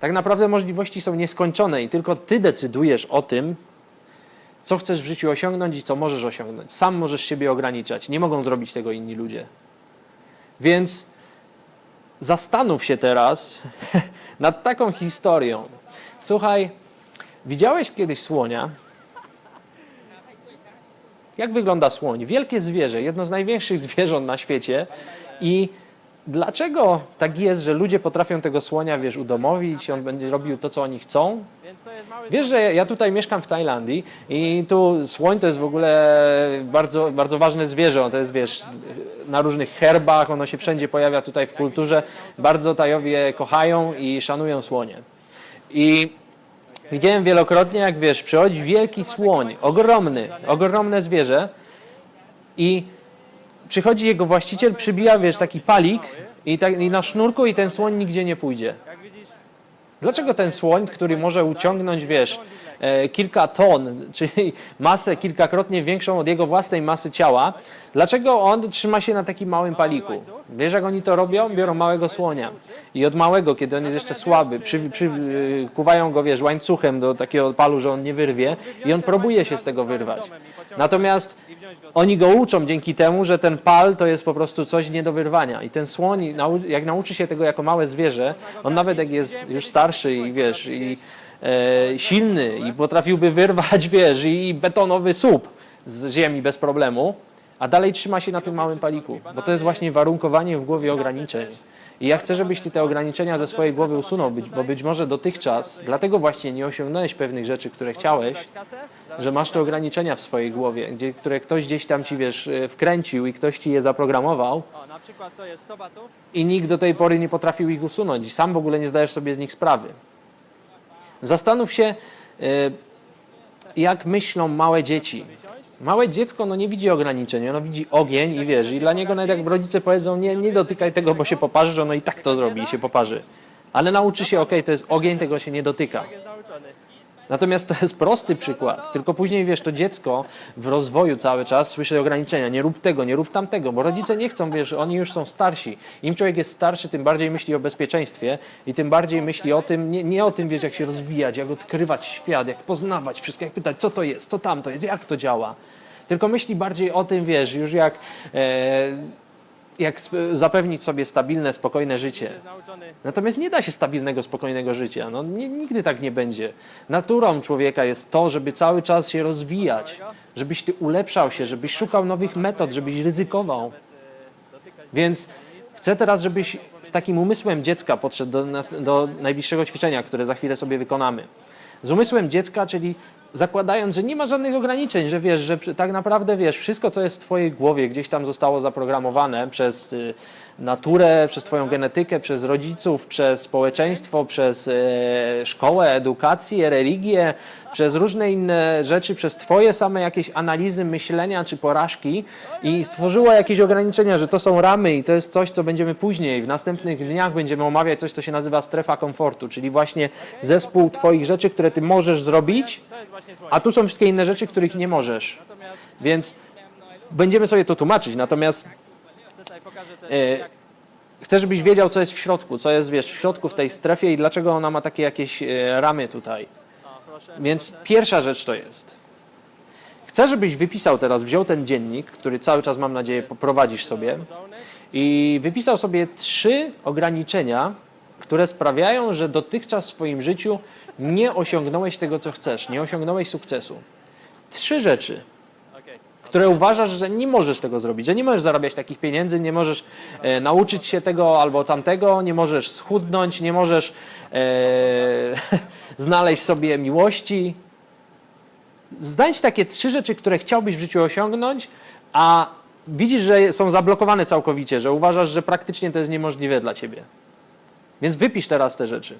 Tak naprawdę możliwości są nieskończone i tylko ty decydujesz o tym, co chcesz w życiu osiągnąć i co możesz osiągnąć. Sam możesz siebie ograniczać. Nie mogą zrobić tego inni ludzie. Więc zastanów się teraz nad taką historią. Słuchaj, widziałeś kiedyś słonia? Jak wygląda słoń? Wielkie zwierzę, jedno z największych zwierząt na świecie. I dlaczego tak jest, że ludzie potrafią tego słonia, wiesz, udomowić, on będzie robił to, co oni chcą? Wiesz, że ja tutaj mieszkam w Tajlandii i tu słoń to jest w ogóle bardzo, bardzo ważne zwierzę. To jest, wiesz, na różnych herbach, ono się wszędzie pojawia tutaj w kulturze. Bardzo Tajowie kochają i szanują słonie. I widziałem wielokrotnie, jak wiesz, przychodzi wielki słoń, ogromny, ogromne zwierzę i przychodzi jego właściciel, przybija, wiesz, taki palik i, tak, i na sznurku i ten słoń nigdzie nie pójdzie. Dlaczego ten słoń, który może uciągnąć, wiesz, kilka ton, czyli masę kilkakrotnie większą od jego własnej masy ciała, dlaczego on trzyma się na takim małym paliku? Wiesz, jak oni to robią? Biorą małego słonia i od małego, kiedy on jest jeszcze słaby, przy, e, kuwają go, wiesz, łańcuchem do takiego palu, że on nie wyrwie i on próbuje się z tego wyrwać. Natomiast oni go uczą dzięki temu, że ten pal to jest po prostu coś nie do wyrwania. I ten słoń, jak nauczy się tego jako małe zwierzę, on nawet jak jest już starszy i wiesz, i e, silny i potrafiłby wyrwać, wiesz, i betonowy słup z ziemi bez problemu, a dalej trzyma się na tym małym paliku, bo to jest właśnie warunkowanie w głowie ograniczeń. I ja chcę, żebyś ty te ograniczenia ze swojej głowy usunął, bo być może dotychczas, dlatego właśnie nie osiągnąłeś pewnych rzeczy, które chciałeś, że masz te ograniczenia w swojej głowie, gdzie, które ktoś gdzieś tam ci, wiesz, e, wkręcił i ktoś ci je zaprogramował o na przykład to jest 100 batów, i nikt do tej pory nie potrafił ich usunąć i sam w ogóle nie zdajesz sobie z nich sprawy. Zastanów się, e, jak myślą małe dzieci. Małe dziecko no nie widzi ograniczeń, ono widzi ogień i wiesz, i dla niego nawet jak rodzice powiedzą, nie, nie dotykaj tego, bo się poparzysz, ono i tak to zrobi i się poparzy. Ale nauczy się, okej, to jest ogień, tego się nie dotyka. Natomiast to jest prosty przykład. Tylko później wiesz, to dziecko w rozwoju cały czas słyszy ograniczenia. Nie rób tego, nie rób tamtego, bo rodzice nie chcą, wiesz, oni już są starsi. Im człowiek jest starszy, tym bardziej myśli o bezpieczeństwie i tym bardziej myśli o tym, nie, nie o tym, wiesz, jak się rozwijać, jak odkrywać świat, jak poznawać wszystko, jak pytać, co to jest, co tam to jest, jak to działa. Tylko myśli bardziej o tym, wiesz, już jak, e, jak zapewnić sobie stabilne, spokojne życie. Natomiast nie da się stabilnego, spokojnego życia. No, nie, nigdy tak nie będzie. Naturą człowieka jest to, żeby cały czas się rozwijać, żebyś ty ulepszał się, żebyś szukał nowych metod, żebyś ryzykował. Więc chcę teraz, żebyś z takim umysłem dziecka podszedł do, do najbliższego ćwiczenia, które za chwilę sobie wykonamy. Z umysłem dziecka, czyli zakładając, że nie ma żadnych ograniczeń, że wiesz, że tak naprawdę wiesz, wszystko co jest w twojej głowie gdzieś tam zostało zaprogramowane przez y, naturę, przez twoją genetykę, przez rodziców, przez społeczeństwo, przez e, szkołę, edukację, religię, przez różne inne rzeczy, przez twoje same jakieś analizy myślenia czy porażki i stworzyło jakieś ograniczenia, że to są ramy i to jest coś, co będziemy później, w następnych dniach będziemy omawiać coś, co się nazywa strefa komfortu, czyli właśnie zespół twoich rzeczy, które ty możesz zrobić, a tu są wszystkie inne rzeczy, których nie możesz. Więc będziemy sobie to tłumaczyć, natomiast tutaj pokażę też E, jak chcę, żebyś wiedział, co jest w środku, co jest, wiesz, w środku w tej strefie i dlaczego ona ma takie jakieś e, ramy tutaj. o, proszę. Więc pierwsza rzecz to jest. Chcę, żebyś wypisał teraz, wziął ten dziennik, który cały czas mam nadzieję poprowadzisz sobie i wypisał sobie trzy ograniczenia, które sprawiają, że dotychczas w swoim życiu nie osiągnąłeś tego, co chcesz, nie osiągnąłeś sukcesu. Trzy rzeczy. Które uważasz, że nie możesz tego zrobić, że nie możesz zarabiać takich pieniędzy, nie możesz e, nauczyć się tego albo tamtego, nie możesz schudnąć, nie możesz e, znaleźć sobie miłości. Znajdź takie trzy rzeczy, które chciałbyś w życiu osiągnąć, a widzisz, że są zablokowane całkowicie, że uważasz, że praktycznie to jest niemożliwe dla ciebie. Więc wypisz teraz te rzeczy.